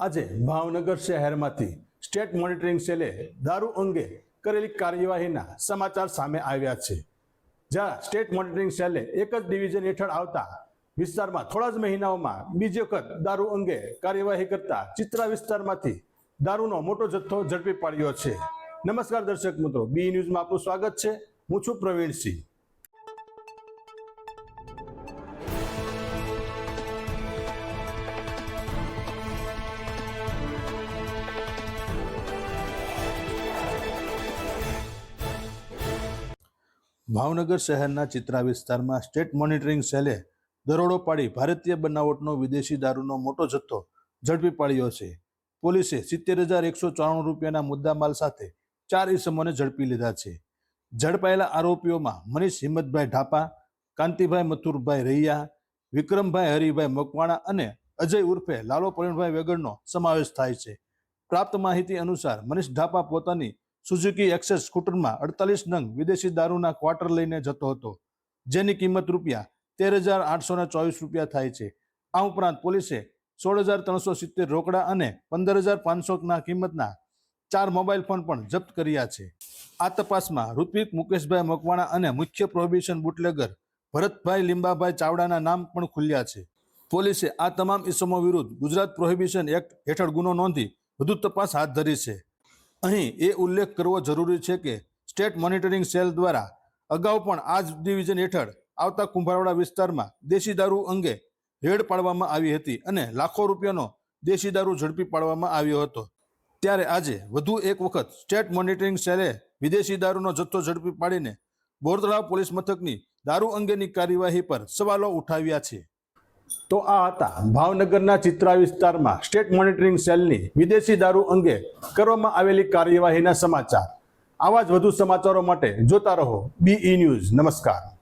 આજે ભાવનગર શહેરમાંથી state monitoring સેલે દારૂ અંગે કરેલી કાર્યવાહીના સમાચાર સામે આવ્યા છે. જ્યાં સ્ટેટ મોનિટરિંગ સેલે એક જ ડિવિઝન હેઠળ આવતા વિસ્તારમાં થોડા જ મહિનાઓમાં બીજી વખત દારૂ અંગે કાર્યવાહી કરતા ચિત્રા વિસ્તારમાંથી દારૂનો મોટો જથ્થો ઝડપી પાડ્યો છે. નમસ્કાર દર્શક મિત્રો, બી ન્યૂઝમાં આપનું સ્વાગત છે. હું છું પ્રવીણસિંહ. ભાવનગર શહેરના ચિત્રા વિસ્તારમાં સ્ટેટ મોનિટરિંગ સેલે દરોડો પાડી ભારતીય બનાવટનો વિદેશી દારૂનો મોટો જથ્થો ઝડપી પાડ્યો છે. પોલીસે સિત્તેર હજાર એકસો ચોરાણું રૂપિયાના મુદ્દામાલ સાથે ચાર ઇસમોને ઝડપી લીધા છે. ઝડપાયેલા આરોપીઓમાં મનીષ હિંમતભાઈ ઢાપા, કાંતિભાઈ મથુરભાઈ રૈયા, વિક્રમભાઈ હરિભાઈ મકવાણા અને અજય ઉર્ફે લાલો પ્રવીણભાઈ વેગડનો સમાવેશ થાય છે. પ્રાપ્ત માહિતી અનુસાર મનીષ ઢાપા પોતાની સુઝુકી એક્સેસ સ્કૂટરમાં અડતાલીસ નંગ વિદેશી દારૂના ક્વાર્ટર લઈને જતો હતો. જેની કિંમત રૂપિયા તેર હજાર આઠસો ને ચોવીસ રૂપિયા થાય છે. આ ઉપરાંત પોલીસે સોળ હજાર ત્રણસો સિત્તેર રોકડા અને પંદર હજાર પાંચસોના કિંમતના ચાર મોબાઈલ ફોન પણ જપ્ત કર્યા છે. આ તપાસમાં ઋત્વિક, મુકેશભાઈ મકવાણા અને મુખ્ય પ્રોહિબિશન બુટલેગર ભરતભાઈ લીંબાભાઈ ચાવડાના નામ પણ ખુલ્યા છે. પોલીસે આ તમામ ઇસમો વિરુદ્ધ ગુજરાત પ્રોહિબિશન એક્ટ હેઠળ ગુનો નોંધી વધુ તપાસ હાથ ધરી છે. અહીં એ ઉલ્લેખ કરવો જરૂરી છે કે સ્ટેટ મોનિટરિંગ સેલ દ્વારા અગાઉ પણ આ જ ડિવિઝન હેઠળ આવતા કુંભારવાડા વિસ્તારમાં દેશી દારૂ અંગે રેડ પાડવામાં આવી હતી અને લાખો રૂપિયાનો દેશી દારૂ ઝડપી પાડવામાં આવ્યો હતો. ત્યારે આજે વધુ એક વખત સ્ટેટ મોનિટરિંગ સેલે વિદેશી દારૂનો જથ્થો ઝડપી પાડીને બોરતળાવ પોલીસ મથકની દારૂ અંગેની કાર્યવાહી પર સવાલો ઉઠાવ્યા છે. તો આ હતા. ભાવનગરના ચિત્રા વિસ્તારમાં સ્ટેટ મોનિટરિંગ સેલની વિદેશી દારૂ અંગે કરવામાં આવેલી કાર્યવાહીના સમાચાર. આવા જ વધુ સમાચારો માટે જોતા રહો. બીઈ ન્યૂઝ નમસ્કાર.